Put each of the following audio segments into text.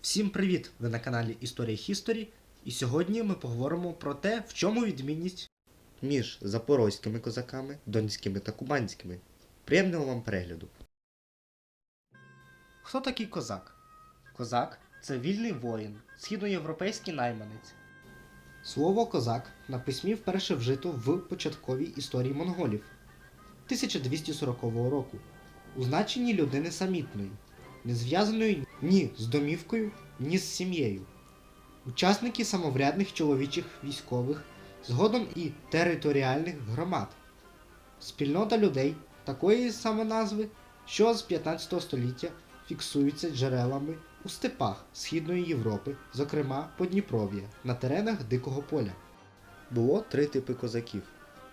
Всім привіт! Ви на каналі Історія Хісторі, і сьогодні ми поговоримо про те, в чому відмінність між запорозькими козаками, донськими та кубанськими. Приємного вам перегляду. Хто такий козак? Козак це вільний воїн, східноєвропейський найманець. Слово козак на письмі вперше вжито в початковій історії монголів 1240 року у значенні людини самітної, не зв'язаної ні з домівкою, ні з сім'єю. Учасники самоврядних чоловічих військових, згодом і територіальних громад. Спільнота людей такої самоназви, що з 15 століття фіксуються джерелами у степах Східної Європи, зокрема Подніпров'я, на теренах Дикого поля. Було три типи козаків: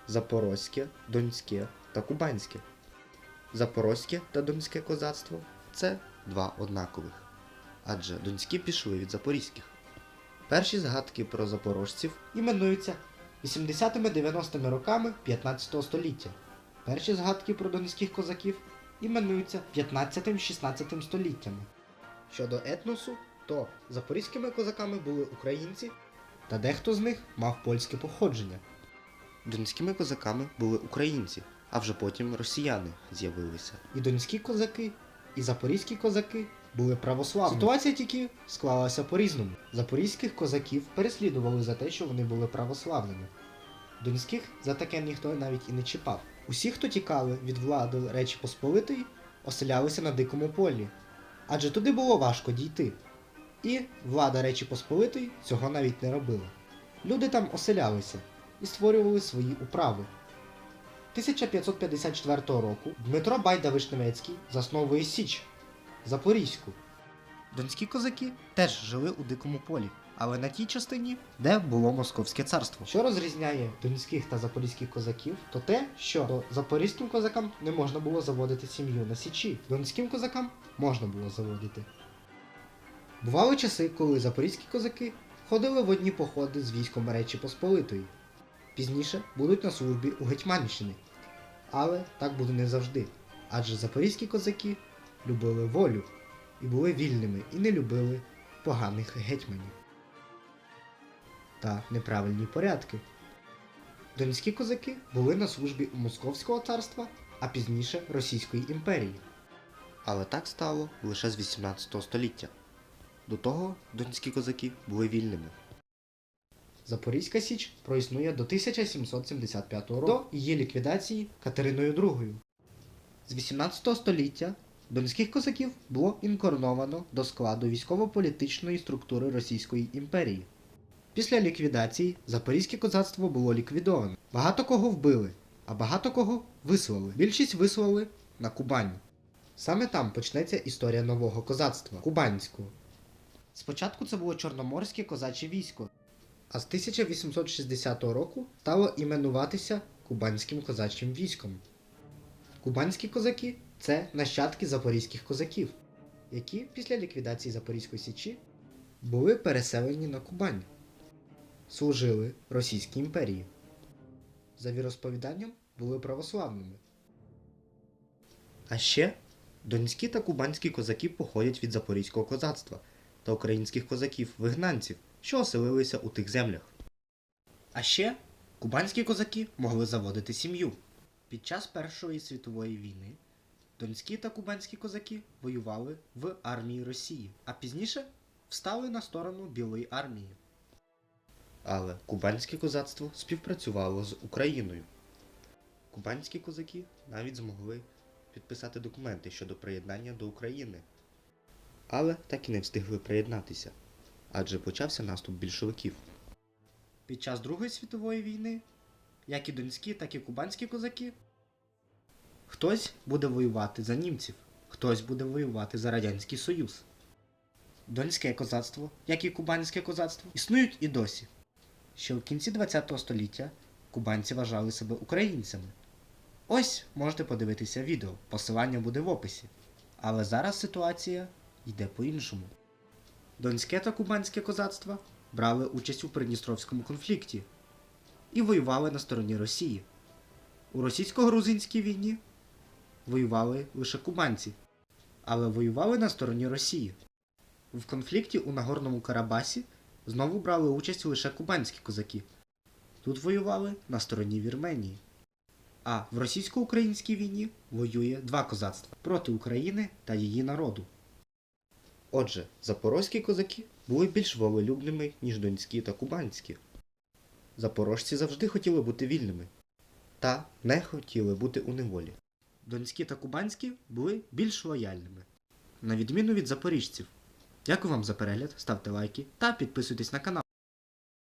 запорозьке, донське та кубанське. Запорозьке та донське козацтво це два однакових, адже донські пішли від запорізьких. Перші згадки про запорожців Іменуються 80-90-ми роками 15 століття. Перші згадки про донських козаків іменуються 15-16 століттями. Щодо етносу, то запорізькими козаками були українці, та дехто з них мав польське походження. донськими козаками були українці, а вже потім росіяни з'явилися. І донські козаки, і запорізькі козаки були православні. Ситуація тільки склалася по-різному. Запорізьких козаків переслідували за те, що вони були православними. Донських за таке ніхто навіть і не чіпав. Усі, хто тікали від влади Речі Посполитої, оселялися на дикому полі, адже туди було важко дійти. І влада Речі Посполитої цього навіть не робила. Люди там оселялися і створювали свої управи. 1554 року Дмитро Байда Вишневецький засновує Січ Запорізьку. Донські козаки теж жили у дикому полі, але на тій частині, де було Московське царство. Що розрізняє донських та запорізьких козаків, то те, що до запорізьким козакам не можна було заводити сім'ю на січі, донським козакам можна було заводити. Бували часи, коли запорізькі козаки ходили в одні походи з військом Речі Посполитої. Пізніше будуть на службі у Гетьманщини. Але так буде не завжди. Адже запорізькі козаки любили волю і були вільними і не любили поганих гетьманів та неправильні порядки. Донські козаки були на службі у Московського царства, а пізніше Російської імперії. Але так стало лише з 18 століття. До того донські козаки були вільними. Запорізька Січ проіснує до 1775 року до її ліквідації Катериною II. З 18 століття донських козаків було інкорновано до складу військово-політичної структури Російської імперії. Після ліквідації Запорізьке козацтво було ліквідовано. Багато кого вбили, а багато кого вислали. Більшість вислали на Кубань. Саме там почнеться історія нового козацтва кубанського. Спочатку це було Чорноморське козаче військо, а з 1860 року стало іменуватися Кубанським козачим військом. Кубанські козаки це нащадки запорізьких козаків, які після ліквідації Запорізької Січі були переселені на Кубань, служили Російській імперії. За віросповіданням були православними. А ще донські та кубанські козаки походять від запорізького козацтва та українських козаків-вигнанців, що оселилися у тих землях. А ще кубанські козаки могли заводити сім'ю. Під час Першої світової війни донські та кубанські козаки воювали в армії Росії, а пізніше встали на сторону Білої армії. Але кубанське козацтво співпрацювало з Україною. Кубанські козаки навіть змогли підписати документи щодо приєднання до України. Але так і не встигли приєднатися, адже почався наступ більшовиків. Під час Другої світової війни, як і донські, так і кубанські козаки, хтось буде воювати за німців, хтось буде воювати за Радянський Союз. Донське козацтво, як і кубанське козацтво, існують і досі. Ще в кінці ХХ століття кубанці вважали себе українцями. Ось можете подивитися відео, посилання буде в описі. Але зараз ситуація йде по-іншому. Донське та кубанське козацтва брали участь у Придністровському конфлікті і воювали на стороні Росії. У російсько-грузинській війні воювали лише кубанці, але воювали на стороні Росії. В конфлікті у Нагорному Карабасі знову брали участь лише кубанські козаки. Тут воювали на стороні Вірменії. А в російсько-українській війні воює два козацтва проти України та її народу. Отже, запорозькі козаки були більш волелюбними, ніж донські та кубанські. Запорожці завжди хотіли бути вільними та не хотіли бути у неволі. Донські та кубанські були більш лояльними, на відміну від запоріжців. Дякую вам за перегляд, ставте лайки та підписуйтесь на канал.